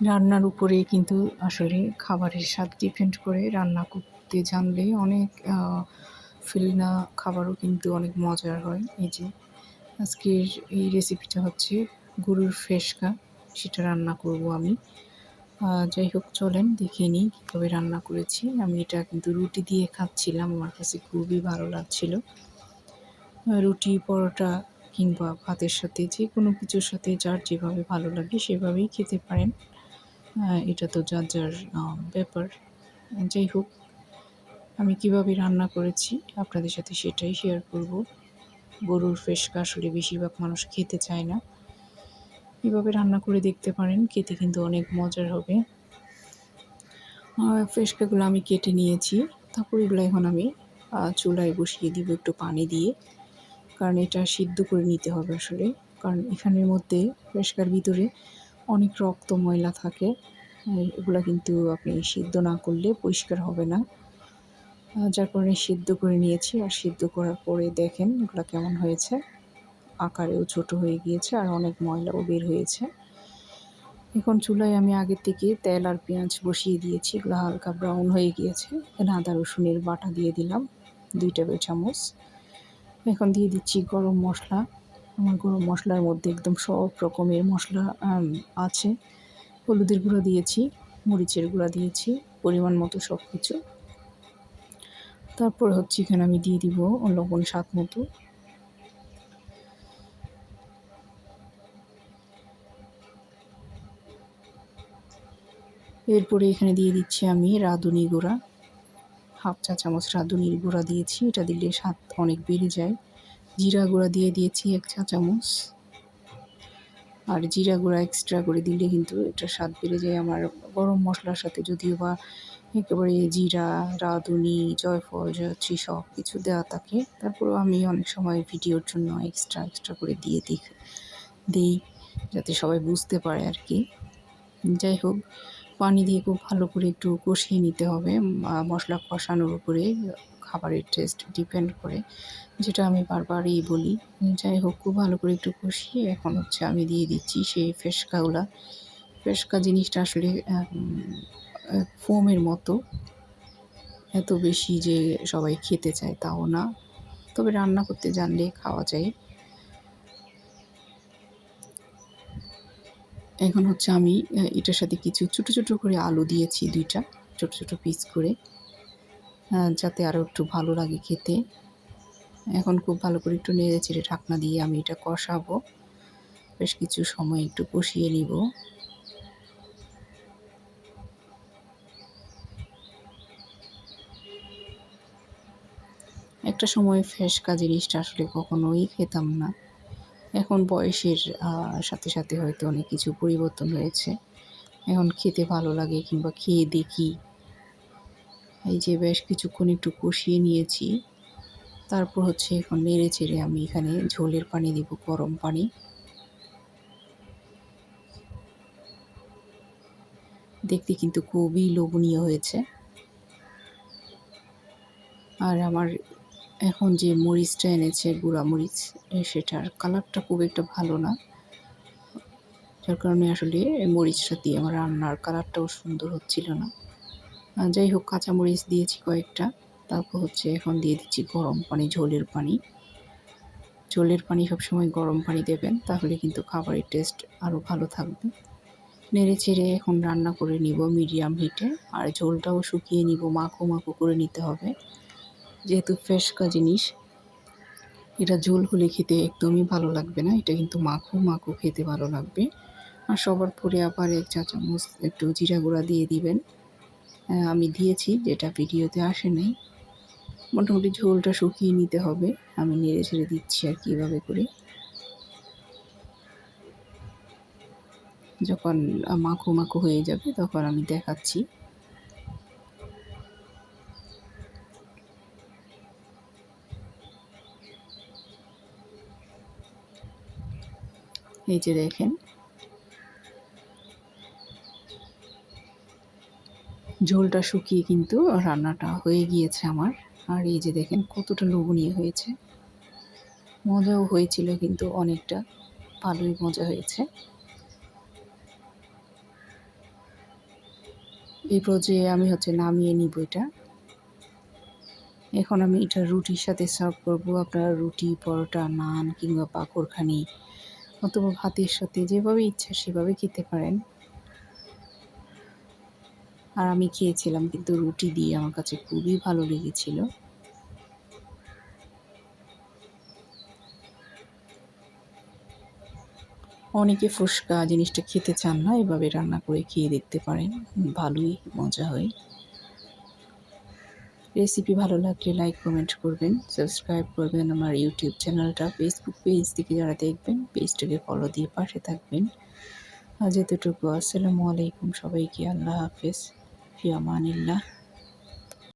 রান্নার উপরে কিন্তু আসলে খাবারের স্বাদ ডিপেন্ড করে। রান্না করতে জানলে অনেক ফিলনা খাবারও কিন্তু অনেক মজার হয়। এই যে আজকের এই রেসিপিটা হচ্ছে গরুর ফেসকা, সেটা রান্না করব আমি। যাই হোক, চলেন দেখে নিই কীভাবে রান্না করেছি। আমি এটা কিন্তু রুটি দিয়ে খাচ্ছিলাম, আমার কাছে খুবই ভালো লাগছিল। রুটি, পরোটা কিংবা ভাতের সাথে যে কোনো কিছুর সাথে যার যেভাবে ভালো লাগে সেভাবেই খেতে পারেন। এটা তো যার যার ব্যাপার। যাই হোক, আমি কীভাবে রান্না করেছি আপনাদের সাথে সেটাই শেয়ার করব। গরুর ফেসকা আসলে বেশিরভাগ মানুষ খেতে চায় না। এভাবে রান্না করে দেখতে পারেন, খেতে কিন্তু অনেক মজার হবে। ফেসকাগুলো আমি কেটে নিয়েছি, তারপর এগুলো এখন আমি চুলায় বসিয়ে দিব একটু পানি দিয়ে। কারণ এটা সিদ্ধ করে নিতে হবে আসলে। কারণ এখানের মধ্যে ফেসকার ভিতরে অনেক রক্ত ময়লা থাকে। এগুলো কিন্তু আপনি সিদ্ধ না করলে পরিষ্কার হবে না। যার কারণে সিদ্ধ করে নিয়েছি আর সিদ্ধ করার পরে দেখেন এগুলো কেমন হয়েছে। আকারেও ছোট হয়ে গিয়েছে আর অনেক ময়লাও বের হয়েছে। এখন চুলায় আমি আগের থেকে তেল আর পেঁয়াজ বসিয়ে দিয়েছি। এগুলো হালকা ব্রাউন হয়ে গিয়েছে। এখানে আদা, রসুনের বাটা দিয়ে দিলাম দুই টেবিল চামচ এখন দিয়ে দিচ্ছি গরম মশলা। আমার গরম মশলার মধ্যে একদম সব রকমের মশলা আছে। হলুদের গুঁড়া দিয়েছি, মরিচের গুঁড়া দিয়েছি, পরিমাণ মতো সব কিছু তারপর হচ্ছে এখানে আমি দিয়ে দিব লবণ স্বাদ মতো। এরপরে এখানে দিয়ে দিচ্ছি আমি রাঁধুনি গুঁড়া। হাফ চা চামচ রাঁধুনির গুঁড়া দিয়েছি, এটা দিলে স্বাদ অনেক বেড়ে যায়। জিরা গুঁড়া দিয়ে দিয়েছি এক চা চামচ। আর জিরা গুঁড়া এক্সট্রা করে দিলে কিন্তু এটা স্বাদ বেড়ে যায় আমার গরম মশলার সাথে যদিও বা একেবারে জিরা, রাঁধুনি, জয়ফল, জয়ত্রী সব কিছু দেওয়া থাকে। তারপরেও আমি অনেক সময় ভিডিওর জন্য এক্সট্রা এক্সট্রা করে দিয়ে দিই দিই, যাতে সবাই বুঝতে পারে আর কি। যাই হোক পানি দিয়ে খুব ভালো করে একটু কষিয়ে নিতে হবে মশলা কষানোর উপরে, খাবারের টেস্ট ডিপেন্ড করে, যেটা আমি বারবারই বলি। যাই হোক, খুব ভালো করে একটু কষিয়ে এখন হচ্ছে আমি দিয়ে দিচ্ছি সেই ফেসকাগুলা ফেসকা জিনিসটা আসলে ফোমের মতো। এত বেশি যে সবাই খেতে চায় তাও না। তবে রান্না করতে জানলে খাওয়া যায়। এখন হচ্ছে আমি এটার সাথে কিছু ছোটো ছোটো করে আলু দিয়েছি দুইটা, ছোটো ছোটো পিস করে যাতে আরও একটু ভালো লাগে খেতে। এখন খুব ভালো করে একটু নেড়ে চেড়ে ঢাকনা দিয়ে আমি এটা কষাবো। বেশ কিছু সময় একটু কষিয়ে নিব। একটা সময় ফেসকা জিনিসটা আসলে কখনোই খেতাম না। এখন বয়সের সাথে সাথে হয়তো অনেক কিছু পরিবর্তন হয়েছে। এখন খেতে ভালো লাগে কিংবা খেয়ে দেখি। এই যে বেশ কিছুক্ষণ একটু কষিয়ে নিয়েছি। তারপর হচ্ছে এখন নেড়ে চেড়ে আমি এখানে ঝোলের পানি দিব, গরম পানি। দেখতে কিন্তু খুবই লোভনীয় হয়েছে। আর আমার এখন যে মরিচটা এনেছে, গুঁড়া মরিচ সেটার কালারটা খুব একটা ভালো না। যার কারণে আসলে মরিচটা দিয়ে আমার রান্নার কালারটাও সুন্দর হচ্ছিল না। যাই হোক, কাঁচা মরিচ দিয়েছি কয়েকটা। তারপর হচ্ছে এখন দিয়ে দিচ্ছি গরম পানি, ঝোলের পানি। ঝোলের পানি সবসময় গরম পানি দেবেন, তাহলে কিন্তু খাবারের টেস্ট আরও ভালো থাকবে। নেড়ে চেড়ে এখন রান্না করে নিব মিডিয়াম হিটে, আর ঝোলটাও শুকিয়ে নিব, মাখো মাখো করে নিতে হবে। যেহেতু ফ্রেশকা জিনিস, এটা ঝোল হলে খেতে একদমই ভালো লাগবে না। এটা কিন্তু মাখো মাখো খেতে ভালো লাগবে। আর সবার পরে আবার এক চা চামচ একটু জিরা গুঁড়া দিয়ে দিবেন। আমি দিয়েছি, যেটা ভিডিওতে আসে নাই। মোটামুটি ঝোলটা শুকিয়ে নিতে হবে। আমি নেড়ে ছেড়ে দিচ্ছি আর কীভাবে করে। যখন মাখো মাখো হয়ে যাবে, তখন আমি দেখাচ্ছি। এই যে দেখেন। ঝোলটা শুকিয়ে কিন্তু রান্নাটা হয়ে গিয়েছে আমার। আর এই যে দেখেন কতটা লোভনীয় হয়েছে। মজাও হয়েছিল কিন্তু অনেকটা। ভালোই মজা হয়েছে। এই পর্যায়ে আমি হচ্ছে নামিয়ে নিব এটা। এখন আমি এটা রুটির সাথে সার্ভ করব। আপনারা রুটি, পরোটা, নান কিংবা পাকড়খানি অথবা ভাতের সাথে যেভাবে ইচ্ছা সেভাবে খেতে পারেন। আর আমি খেয়েছিলাম কিন্তু রুটি দিয়ে আমার কাছে খুবই ভালো লেগেছিল। অনেকে ফুসকা জিনিসটা খেতে চান না, এভাবে রান্না করে খেয়ে দেখতে পারেন। ভালোই, মজা হয়। রেসিপি ভালো লাগলে লাইক, কমেন্ট করবেন, সাবস্ক্রাইব করবেন আমার ইউটিউব চ্যানেলটা, ফেসবুক পেজ থেকে যারা দেখবেন, পেজটাকে ফলো দিয়ে পাশে থাকবেন। আজ এতটুকু, আসসালামু আলাইকুম সবাইকে, আল্লাহ হাফেজ, ফিয়ামানিল্লাহ।